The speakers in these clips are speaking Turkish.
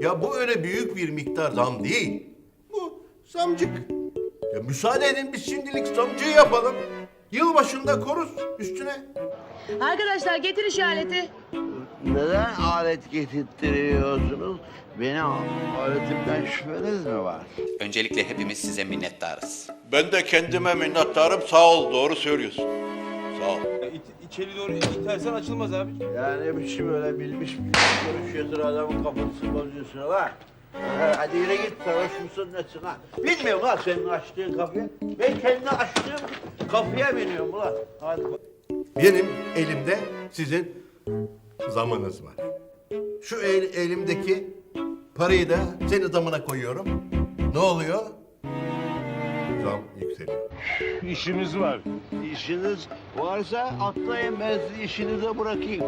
Ya bu öyle büyük bir miktar zam değil. Bu zamcık. Ya müsaade edin biz şimdilik zamcıyı yapalım. Yılbaşında koruz üstüne. Arkadaşlar getir işareti. Neden alet getirttiriyorsunuz? Benim aletimden şüpheniz mi var? Öncelikle hepimiz size minnettarız. Ben de kendime minnettarım sağ ol doğru söylüyorsun. Sağ ol. İt, içeri doğru itersen açılmaz abi. Yani bir şey böyle bilmiş bilmiş konuşuyorsun adamın kafasını bozuyorsun lan. Ha, Hadi yürü git sarhoş musun nesin ha? Bilmiyorum lan senin açtığın kapıyı. Ben kendi açtığım kapıya biniyorum ulan. Hadi bak. Benim elimde sizin zamanınız var. Şu el, elimdeki parayı da senin zamana koyuyorum. Ne oluyor? Zam yükseliyor. İşimiz var. İşiniz varsa atlayın ben sizi işinize bırakayım.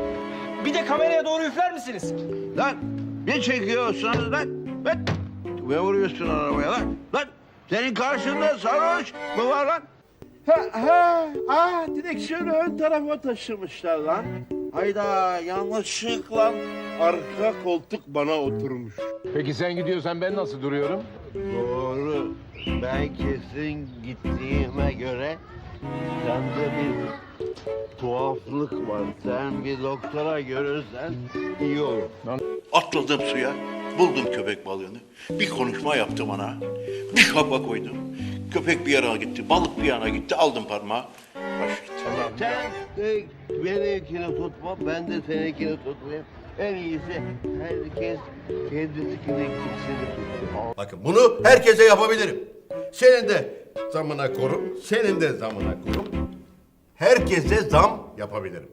Bir de kameraya doğru üfler misiniz? Lan ne çekiyorsunuz lan? Lan ne vuruyorsun arabaya lan? Lan senin karşında sarhoş mu var lan? Ha ha aa direksiyonu ön tarafa taşımışlar lan. Hayda yanlışlıkla arka koltuk bana oturmuş. Peki sen gidiyorsan ben nasıl duruyorum? Doğru. Ben kesin gittiğime göre sende bir tuhaflık var. Sen bir doktora görürsen iyi olur. Atladım suya, buldum köpek balığını. Bir konuşma yaptım ona. Bir kapa koydum. Köpek bir yana gitti, balık bir yana gitti. Aldım parmağı. Baş gitti. Sen de benimkini tutma, ben de seninkini tutmayayım. En iyisi herkes kendisini ikisini tutsun. Bakın bunu herkese yapabilirim. Senin de zamına korum, senin de zamına korum. Herkese zam yapabilirim.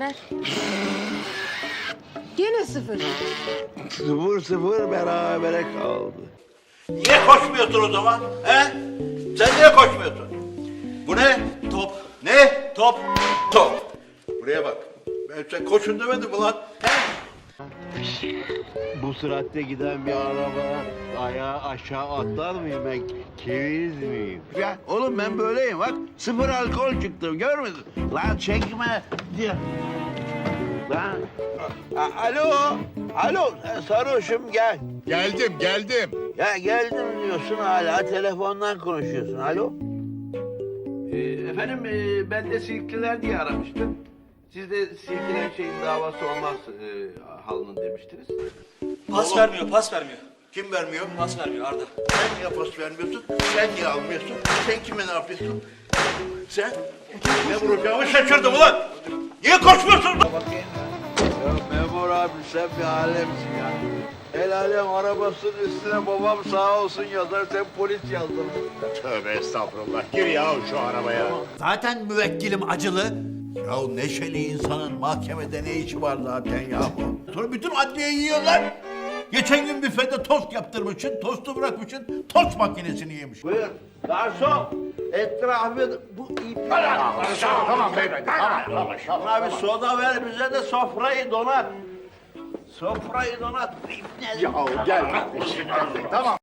Ver. Gene sıfır. Sıfır sıfır berabere kaldı. Niye koşmuyorsun o zaman? He? Sen niye koşmuyorsun? Bu ne? Top. Ne? Top. Top. Buraya bak. Ben sen koşun demedim mi lan? He? Bu süratte giden bir araba ayağı aşağı atlar mıyım ben? Keviz miyim? Ya oğlum ben böyleyim bak. Sıfır alkol çıktım görmedin? Lan çekme diye. Lan. A- alo. Alo. e, Sarhoşum gel. Geldim, geldim. Ya geldim diyorsun hala telefondan konuşuyorsun. Alo. Efendim e, ben de Silkliler diye aramıştım. Siz de Silkliler şeyin davası olmaz e, halının demiştiniz. Pas vermiyor, pas vermiyor. Kim vermiyor? Pas vermiyor Arda. Sen niye pas vermiyorsun? Sen niye almıyorsun? Sen kime ne yapıyorsun? Sen? Ne vuracağımı şaşırdım ulan. Niye koşmuyorsun? Ya memur abi sen bir alemsin ya. El alem arabasının üstüne babam sağ olsun yazar sen polis yazdın. Tövbe estağfurullah. Gir ya şu arabaya. Zaten müvekkilim acılı. Ya neşeli insanın mahkemede ne işi var zaten ya bu? Sonra bütün adliyeyi yiyorlar. Geçen gün büfede tost yaptırmışsın, tostu bırakmışsın, tost makinesini yemiş. Buyur. Garson etrafı bu iptal Tamam beyefendi, tamam. tamam. Abi soda ver bize de sofrayı donat. Sofrayı donat. Ya gel kardeşim. Tamam